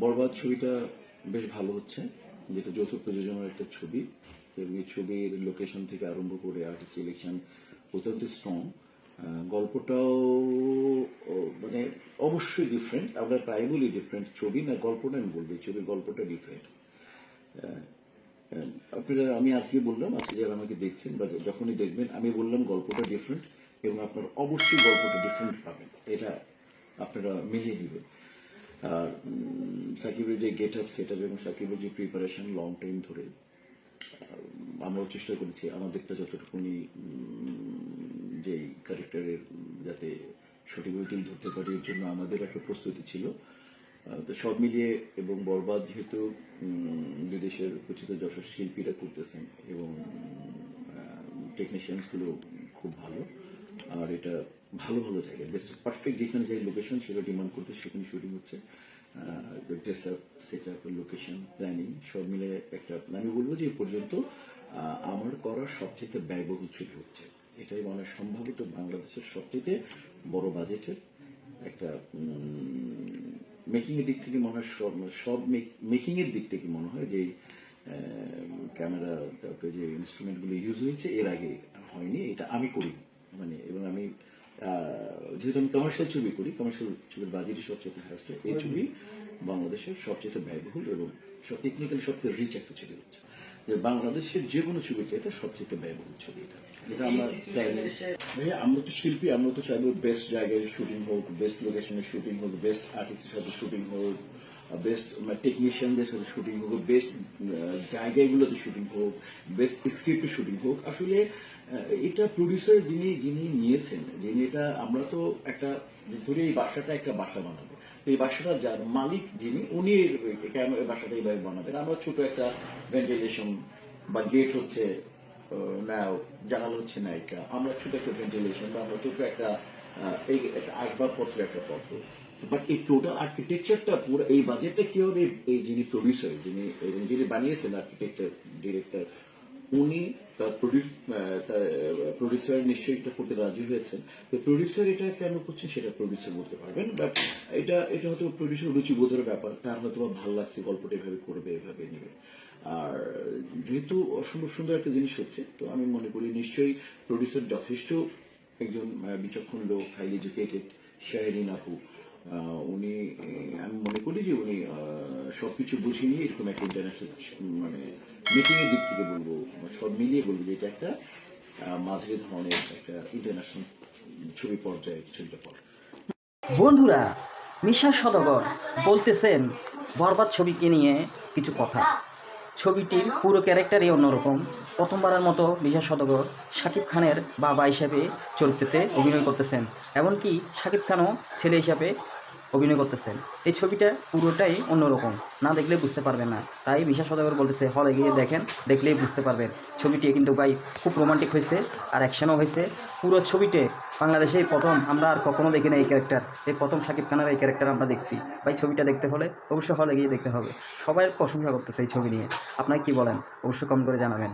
বরবাদ ছবিটা বেশ ভালো হচ্ছে। যেটা যৌথ প্রযোজনার একটা ছবি। এই ছবির লোকেশন থেকে আরম্ভ করে আর্টিস্ট সিলেকশন অত্যন্ত স্ট্রং গল্পটাও মানে অবশ্যই ডিফারেন্ট আমরা প্রায় বলি ডিফারেন্ট ছবি না গল্পটা আমি বলব ছবির গল্পটা ডিফারেন্ট আপনারা আমি আজকে বললাম আজকে যারা আমাকে দেখছেন বা যখনই দেখবেন আমি বললাম গল্পটা ডিফারেন্ট এবং আপনারা অবশ্যই গল্পটা ডিফারেন্ট পাবেন। এটা আপনারা মিলিয়ে উম, সাকিবের যে গেট আপ সেট আপ এবং সাকিবের যে প্রিপারেশন লং টাইম ধরে আমরাও চেষ্টা করেছি আমাদেরটা যতটুকুনি যে ক্যারেক্টারের যাতে সঠিকভাবে তুলে ধরতে পারি এর জন্য আমাদের একটা প্রস্তুতি ছিল। তো সব মিলিয়ে এবং বরবাদ যেহেতু বিদেশের পরিচিত যশস্বী শিল্পীরা করতেছেন এবং টেকনিশিয়ানসগুলো খুব ভালো। আর এটা ভালো ভালো জায়গায় বেস্ট পারফেক্ট যেখানে যে লোকেশন সেটা ডিমান্ড করতে সেখানে শুটিং হচ্ছে। Dress up set up location planning সব মিলে একটা আমি বলব যে পর্যন্ত আমার করা সবচেয়ে ব্যয়বহুল ছবি হচ্ছে। এটাই মানে সম্ভবত বাংলাদেশের সবচেয়ে বড় বাজেটের একটা মেকিং এর দিক থেকে মনে হয় সব সব মেকিং এর দিক থেকে মনে হয় যে ক্যামেরা তারপরে যে ইনস্ট্রুমেন্টগুলো ইউজ হয়েছে, এর আগে হয়নি, এটা আমি করি মানে এবং আমি আহ, যেহেতু আমি কমার্শিয়াল ছবি করি কমার্শিয়াল ছবির বাজেটই সবচেয়ে হাইস্ট এই ছবি বাংলাদেশের সবচেয়ে ব্যয়বহুল এবং সব টেকনিক্যালি সবচেয়ে রিচ একটা ছবি হচ্ছে। যে বাংলাদেশের যে কোনো ছবি এটা সবচেয়ে ব্যয়বহুল ছবি এটা। যেটা আমরা ভাইয়া, আমরা তো শিল্পী আমরা তো চাইব বেস্ট জায়গায় শুটিং হোক বেস্ট লোকেশনে শুটিং হোক বেস্ট আর্টিস্টের সাথে শুটিং হোক বেস্ট টেকনিশিয়ানদের সাথে শুটিং হোক বেস্ট জায়গাগুলোতে শুটিং হোক বেস্ট স্ক্রিপ্টে শুটিং হোক, আসলে এটা প্রডিউসার যিনি যিনি নিয়েছেন, যিনি এটা, আমরা তো একটা ধরে এই বাসাটা একটা বাসা বানাবো। এই বাসাটা যার মালিক যিনি, উনি বাসাটা এইভাবে বানাবেন? আমরা ছোট একটা ভেন্টিলেশন বা গেট হচ্ছে নাও জানালা হচ্ছে নায়িকা। আমরা ছোট একটা ভেন্টিলেশন বা আমরা ছোট একটা আসবাবপত্র একটা পত্র বাট এই টোটাল আর্কিটেকচারটা পুরো, এই বাজেটটা কি হবে এই যিনি প্রডিউসার যিনি যিনি বানিয়েছেন আর্কিটেকচার ডিরেক্টর উনি তার প্রডিউসার নিশ্চয়ই এটা করতে রাজি হয়েছেন। তো প্রডিউসার এটা কেন করছে সেটা প্রডিউসার বলতে পারবেন বাট এটা এটা হয়তো প্রডিউসার রুচিবোধের ব্যাপার, তার হয়তো ভালো লাগছে গল্পটা এভাবে করবে, এভাবে নেবে। আর যেহেতু অসম্ভব সুন্দর একটা জিনিস হচ্ছে, তো আমি মনে করি নিশ্চয়ই প্রডিউসার যথেষ্ট একজন বিচক্ষণ লোক হাইলি এডুকেটেড শাহরিন আপু উনি আমি মনে করি যে উনি সবকিছু বুঝিয়ে নিয়ে এরকম একটা ইন্টারন্যাশনাল মানে মিটিং এর দিক থেকে বলব সব মিলিয়ে বলব যে এটা একটা মাঝারি ধরনের একটা ইন্টারন্যাশনাল ছবি পর্যায়ে ছবিটা পড়ে। বন্ধুরা, মিশা সদগর বলতেছেন, বরবাদ ছবিকে নিয়ে কিছু কথা। ছবিটির পুরো ক্যারেক্টারই অন্যরকম। প্রথমবারের মতো মিশা সদগর শাকিব খানের বাবা হিসাবে চরিত্রতে অভিনয় করতেছেন। এমনকি শাকিব খানও ছেলে হিসাবে অভিনয় করতেছেন। এই ছবিটা পুরোটাই অন্যরকম। না দেখলে বুঝতে পারবেন না। তাই মিশা সদাগর বলতেছে, হলে গিয়ে দেখেন, দেখলেই বুঝতে পারবেন। ছবিটি কিন্তু ভাই খুব রোমান্টিক হয়েছে আর অ্যাকশনও হয়েছে। পুরো ছবিতে বাংলাদেশেই প্রথম, আমরা আর কখনো দেখি না এই ক্যারেক্টার এই প্রথম শাকিব খানের এই ক্যারেক্টার আমরা দেখছি। ভাই ছবিটা দেখতে হলে অবশ্যই হলে গিয়ে দেখতে হবে। সবাই প্রশংসা করতেছে এই ছবি নিয়ে। আপনারা কি বলেন? অবশ্যই কমেন্ট করে জানাবেন।